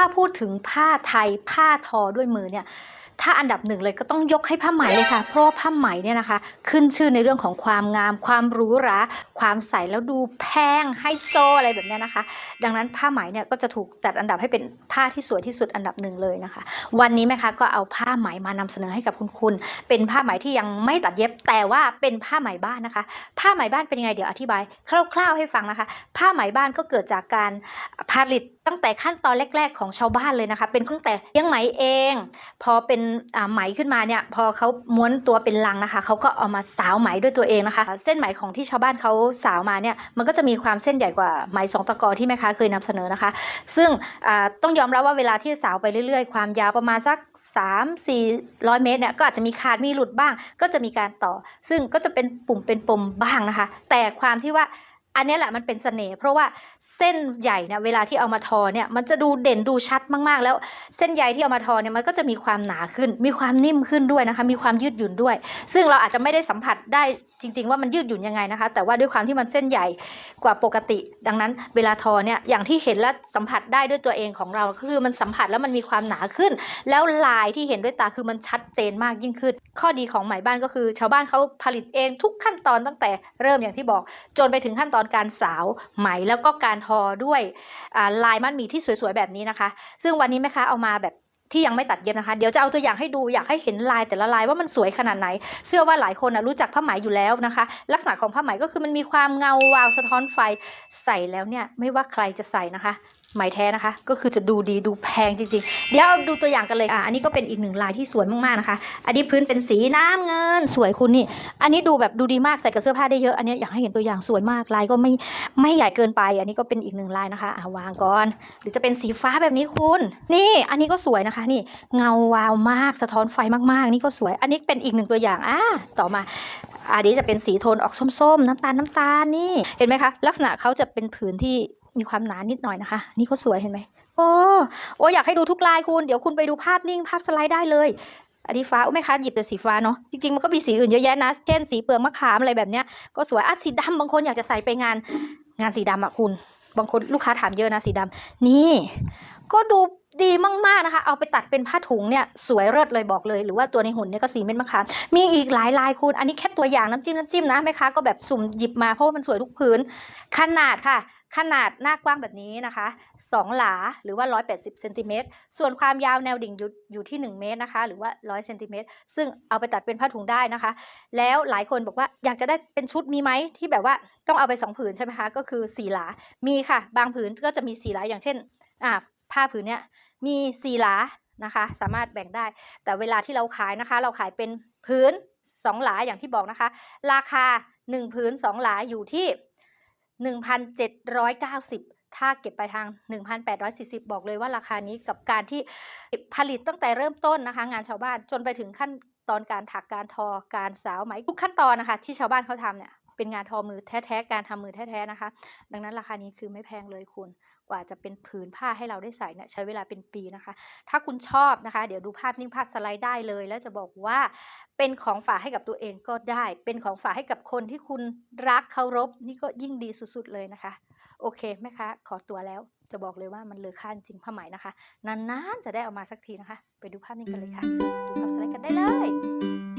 าพูดถึงผ้าไทยผ้าทอด้วยมือเนี่ยถ้าอันดับหนึ่งเลยก็ต้องยกให้ผ้าไหมเลยค่ะ เพราะผ้าไหมเนี่ยนะคะ ขึ้นชื่อในเรื่องของความงาม ความหรูหรา ความใสแล้วดูแพงไฮโซอะไรแบบนี้นะคะ ดังนั้นผ้าไหมเนี่ยก็จะถูกจัดอันดับให้เป็นผ้าที่สวยที่สุดอันดับหนึ่งเลยนะคะ วันนี้แม่ค้าก็เอาผ้าไหมมานำเสนอให้กับคุณคุณ เป็นผ้าไหมที่ยังไม่ตัดเย็บ แต่ว่าเป็นผ้าไหมบ้านนะคะ ผ้าไหมบ้านเป็นยังไงเดี๋ยวอธิบาย คร่าวๆให้ฟังนะคะ ผ้าไหมบ้านก็เกิดจากการผลิต ตั้งแต่ขั้นตอนแรก ๆ ของชาวบ้านเลยนะคะ เป็นตั้งแต่เลี้ยงไหมเอง พอเป็นไหมขึ้นมาเนี่ยพอเขาม้วนตัวเป็นลังนะคะเขาก็เอามาสาวไหมด้วยตัวเองนะคะ เส้นไหมของที่ชาวบ้านเขาสาวมาเนี่ยมันก็จะมีความเส้นใหญ่กว่าไหมสองตะกอที่แม่ค้าเคยนำเสนอนะคะ ซึ่งต้องยอมรับว่าเวลาที่สาวไปเรื่อย ๆ ความยาวประมาณสัก 3 400 เมตรเนี่ยก็อาจจะมีขาดมีหลุดบ้าง ก็จะมีการต่อ ซึ่งก็จะเป็นปุ่มเป็นปมบ้างนะคะ แต่ความที่ว่า อันนี้แหละมันเป็นเสน่ห์เพราะว่าเส้นใหญ่เนี่ยเวลาที่เอามาทอเนี่ยมันจะดูเด่นดูชัดมากๆ แล้วเส้นใยที่เอามาทอเนี่ยมันก็จะมีความหนาขึ้น มีความนิ่มขึ้นด้วยนะคะ มีความยืดหยุ่นด้วย ซึ่งเราอาจจะไม่ได้สัมผัสได้ จริง ๆ ว่ามันยืดหยุ่นยังไงนะคะ แต่ว่าด้วยความที่มันเส้นใหญ่กว่าปกติ ดังนั้นเวลาทอเนี่ยอย่างที่เห็นและสัมผัสได้ด้วยตัวเองของเราคือมันสัมผัสแล้วมันมีความหนาขึ้น แล้วลายที่เห็นด้วยตาคือมันชัดเจนมากยิ่งขึ้น ข้อดีของไหมบ้านก็คือ ชาวบ้านเขาผลิตเองทุกขั้นตอนตั้งแต่เริ่มอย่างที่บอก จนไปถึงขั้นตอนการสาวไหมแล้วก็การทอด้วยลายมัดหมี่ที่สวยๆแบบนี้นะคะ ซึ่งวันนี้แม่ค้าเอามาแบบ ที่ยังไม่ตัดเย็บนะคะ เดี๋ยวจะเอาตัวอย่างให้ดูอยากให้เห็นลายแต่ละลายว่ามันสวยขนาดไหน เชื่อว่าหลายคนนะรู้จักผ้าไหมอยู่แล้วนะคะ ลักษณะของผ้าไหมก็คือมันมีความเงาวาวสะท้อนไฟใส่แล้วเนี่ยไม่ว่าใครจะใส่นะคะ ไหมแท้นะคะ ก็คือจะดูดีดูแพงจริงๆ เดี๋ยวดูตัวอย่างกันเลยอะอันนี้ก็เป็นอีกหนึ่งลายที่สวยมากๆนะคะ อันนี้พื้นเป็นสีน้ำเงิน สวยคุณนี่ อันนี้ดูแบบดูดีมากใส่กับเสื้อผ้าได้เยอะ อันนี้อยากให้เห็นตัวอย่างสวยมากลายก็ไม่ไม่ใหญ่เกินไป อันนี้ก็เป็นอีกหนึ่งลายนะคะอะวางก่อน หรือจะเป็นสีฟ้าแบบนี้คุณ นี่ อันนี้ก็สวยนะคะ นี่เงาวาวมากสะท้อนไฟมากๆ นี่ก็สวย อันนี้เป็นอีกหนึ่งตัวอย่างอะต่อมาอันนี้จะเป็นสีโทนออกส้มๆ น้ำตาลน้ำตาลนี่ เห็นไหมคะ ลักษณะเขาจะเป็นผืนที่ มีความหนานิดหน่อยนะคะ นี่ก็สวยเห็นไหมโอ้โอ้อยากให้ดูทุกลายคุณ เดี๋ยวคุณไปดูภาพนิ่งภาพสไลด์ได้เลยอันนี้ฟ้าโอ้แม่ค้าหยิบแต่สีฟ้าเนาะจริงๆมันก็มีสีอื่นเยอะแยะนะเช่นสีเปลือกมะขามอะไรแบบเนี้ยก็สวยอะสีดำบางคนอยากจะใส่ไปงานงานสีดำอะคุณ บางคนลูกค้าถามเยอะนะสีดำนี่ ก็ดู ดีมากๆนะคะ เอาไปตัดเป็นผ้าถุงเนี่ยสวยเลิศเลยบอกเลย หรือว่าตัวในหุ่นเนี่ยก็สีเม็ดมะขามมีอีกหลายลายคุณอันนี้แค่ตัวอย่างน้ำจิ้มน้ำจิ้มนะแม่ค้าก็แบบสุ่มหยิบมาเพราะว่ามันสวยทุกพื้น ขนาดค่ะ ขนาดหน้ากว้างแบบนี้นะคะ 2 หลาหรือว่า 180เซนติเมตรส่วนความยาวแนวดิ่งอยู่อยู่ที่ 1 เมตรนะคะ หรือว่า 100เซนติเมตรซึ่งเอาไปตัดเป็นผ้าถุงได้นะคะ แล้วหลายคนบอกว่าอยากจะได้เป็นชุดมีไหมที่แบบว่าต้องเอาไปสองผืนใช่ไหมคะก็คือสีหลามีค่ะ บางผืนก็จะมีสีหลาอย่างเช่นอ่าผ้าผืนเนี้ย มีสีหลานะคะสามารถแบ่งได้ แต่เวลาที่เราขายนะคะ เราขายเป็นผืนสองหลาอย่างที่บอกนะคะ ราคาหนึ่งผืนสองหลาอยู่ที่หนึ่งพันเจ็ดร้อยเก้าสิบถ้าเก็บไปทาง 1,840 บอกเลยว่าราคานี้กับการที่ผลิตตั้งแต่เริ่มต้นนะคะ งานชาวบ้านจนไปถึงขั้นตอนการถักการทอการสาวไหมทุกขั้นตอนนะคะ ที่ชาวบ้านเขาทำเนี่ย เป็นงานทอมือแท้ๆ การทำมือแท้ๆนะคะ ดังนั้นราคานี้คือไม่แพงเลยคุณ กว่าจะเป็นผืนผ้าให้เราได้ใส่เนี่ยใช้เวลาเป็นปีนะคะ ถ้าคุณชอบนะคะ เดี๋ยวดูภาพนิ่งภาพสไลด์ได้เลย แล้วจะบอกว่าเป็นของฝากให้กับตัวเองก็ได้ เป็นของฝากให้กับคนที่คุณรักเคารพนี่ก็ยิ่งดีสุดๆเลยนะคะ โอเคแม่คะ ขอตัวแล้ว จะบอกเลยว่ามันเลอค่าจริงผ้าไหมนะคะ นานๆจะได้เอามาสักทีนะคะ ไปดูภาพนี้กันเลยค่ะ ดูภาพสไลด์กันได้เลย